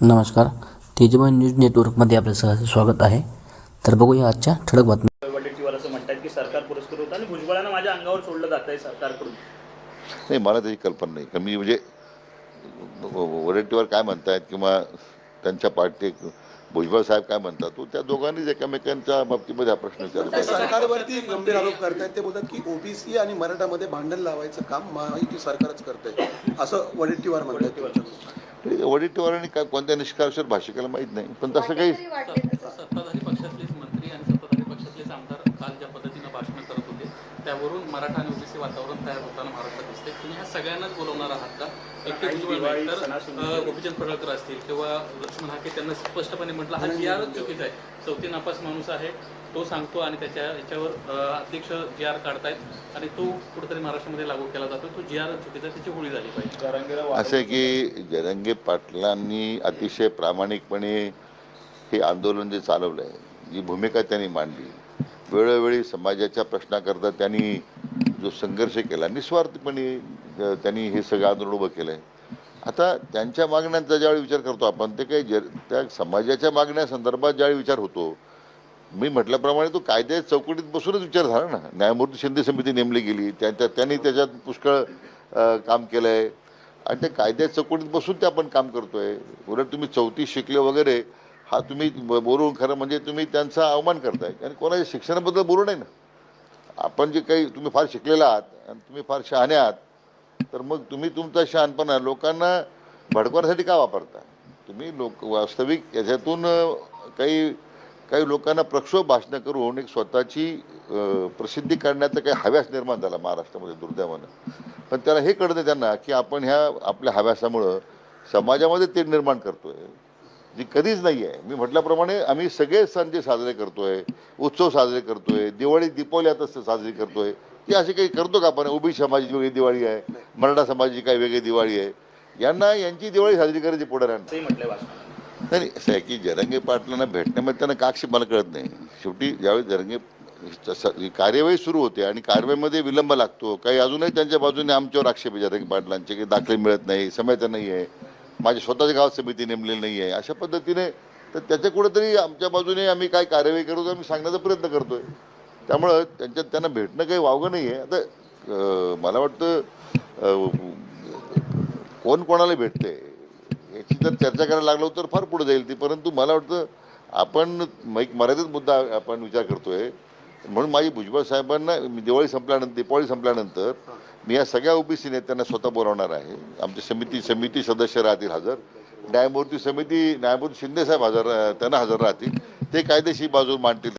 नमस्कार. तेजमय न्यूज नेटवर्कमध्ये आपलं सहर्ष स्वागत आहे. तर बघूया आजच्या ठळक बातम्या. वडेट्टीवार असं म्हणतात की सरकार पुरस्कृत होतं आणि भुजबळांना माझ्या अंगावर सोडलं जात आहे सरकारकडून. नाही मला त्याची कल्पना नाही. कमी म्हणजे वरेटीवर काय म्हणतायत किंवा त्यांच्या पार्टी भुजबळ साहेब काय म्हणतात तो त्या दोघांनीच एकमेकांच्या बाबतीमध्ये हा प्रश्न विचारला सरकारवरती गंभीर आरोप करतायत. ते बोलतात की ओबीसी आणि मराठामध्ये भांडण लावायचं काम महायुती सरकारच करतंय. असं वडेट्टीवार म्हणतात. वडेट्टीवारांनी काय कोणत्या निष्कर्षावर भाष्य केलं माहीत नाही. पण तसं काही सत्ताधारी पक्षातलेच मंत्री आणि सत्ताधारी पक्षातलेच आमदार काल ज्या पद्धतीनं भाषणं करत होते त्यावरून मराठा आणि ओबीसी वातावरण तयार होताना महाराष्ट्रात दिसते तुम्ही ह्या सगळ्यांनाच बोलवणार आहात का? तर गोपीचंद पडळकर असतील किंवा लक्ष्मण हाके त्यांना स्पष्टपणे म्हटलं हा जी आरच चुकीचा आहे. चौथी नापास माणूस आहे तो सांगतो आणि त्याच्या याच्यावर अध्यक्ष जी आर काढतायत आणि तो कुठेतरी महाराष्ट्रामध्ये लागू केला जातो. तो जी आर चुकीचा त्याची होळी झाली पाहिजे. असं आहे की जरंगे पाटलांनी अतिशय प्रामाणिकपणे हे आंदोलन जे चालवलं आहे जी भूमिका त्यांनी मांडली वेळोवेळी समाजाच्या प्रश्नाकरता त्यांनी जो संघर्ष केला निस्वार्थपणे त्यांनी हे सगळं आंदोलन उभं केलं आहे आता त्यांच्या मागण्यांचा ज्यावेळी विचार करतो आपण ते काही जर त्या समाजाच्या मागण्यासंदर्भात ज्यावेळी विचार होतो मी म्हटल्याप्रमाणे तो कायद्या चौकटीत बसूनच विचार झाला ना. न्यायमूर्ती शिंदे समिती नेमली गेली त्या त्या- त्यांनी त्याच्यात पुष्कळ काम केलं आहे आणि त्या कायद्या चौकटीत बसून ते आपण काम करतोय. उलट तुम्ही चौथी शिकले वगैरे हा तुम्ही ब- बोलून खरं म्हणजे तुम्ही त्यांचा अवमान करताय. आणि कोणाच्या शिक्षणाबद्दल बोलू नाही ना. आपण जे काही तुम्ही फार शिकलेला आहात आणि तुम्ही फार शहाणे आहात तर मग तुम्ही तुमचा शहाणपणा लोकांना भडकवण्यासाठी का वापरता? तुम्ही लोक वास्तविक याच्यातून काही काही लोकांना प्रक्षोभ भाषणं करून एक स्वतःची प्रसिद्धी करण्याचा काही हव्यास निर्माण झाला महाराष्ट्रामध्ये दुर्दैवानं. पण त्याला हे कळतं त्यांना की आपण ह्या आपल्या हव्यासामुळं समाजामध्ये ते निर्माण करतोय जी कधीच नाही आहे. मी म्हटल्याप्रमाणे आम्ही सगळे सण जे साजरे करतोय उत्सव साजरे करतोय दिवाळी दीपावली आता साजरी करतोय ती अशी काही करतो का आपण? ओबीसी समाजाची वेगळी दिवाळी आहे मराठा समाजाची काही वेगळी दिवाळी आहे. यांना यांची दिवाळी साजरी करायची पुढाऱ्यांना. नाही असं आहे की जरंगे पाटलांना भेटण्यामध्ये त्यांना का आक्षेप मला कळत नाही. शेवटी ज्यावेळी जरंगे कार्यवाही सुरू होते आणि कार्यवाहीमध्ये विलंब लागतो. काही अजूनही त्यांच्या बाजूने आमच्यावर आक्षेप आहे जरंगे पाटलांचे की दाखले मिळत नाही समय नाही आहे. माझ्या स्वतःच्या गावात समिती नेमलेली नाही आहे. अशा पद्धतीने तर त्याच्या कुठेतरी आमच्या बाजूने आम्ही काय कार्यवाही करतो आम्ही सांगण्याचा प्रयत्न करतोय. त्यामुळं त्यांच्यात त्यांना भेटणं काही वावगं नाही आहे आता मला वाटतं कोण कोणाला भेटते याची जर चर्चा करायला लागलो तर फार पुढे जाईल ती. परंतु मला वाटतं आपण एक मर्यादित मुद्दा आपण विचार करतोय. म्हणून माझी भुजबळ साहेबांना दिवाळी संपल्यानंतर दीपावली संपल्यानंतर मी या सगळ्या ओबीसी नेत्यांना स्वतः बोलावणार आहे. आमच्या समिती समिती सदस्य राहतील हजर. न्यायमूर्ती समिती न्यायमूर्ती शिंदे साहेब हजर त्यांना हजर राहतील. ते कायदेशीर बाजू मांडतील.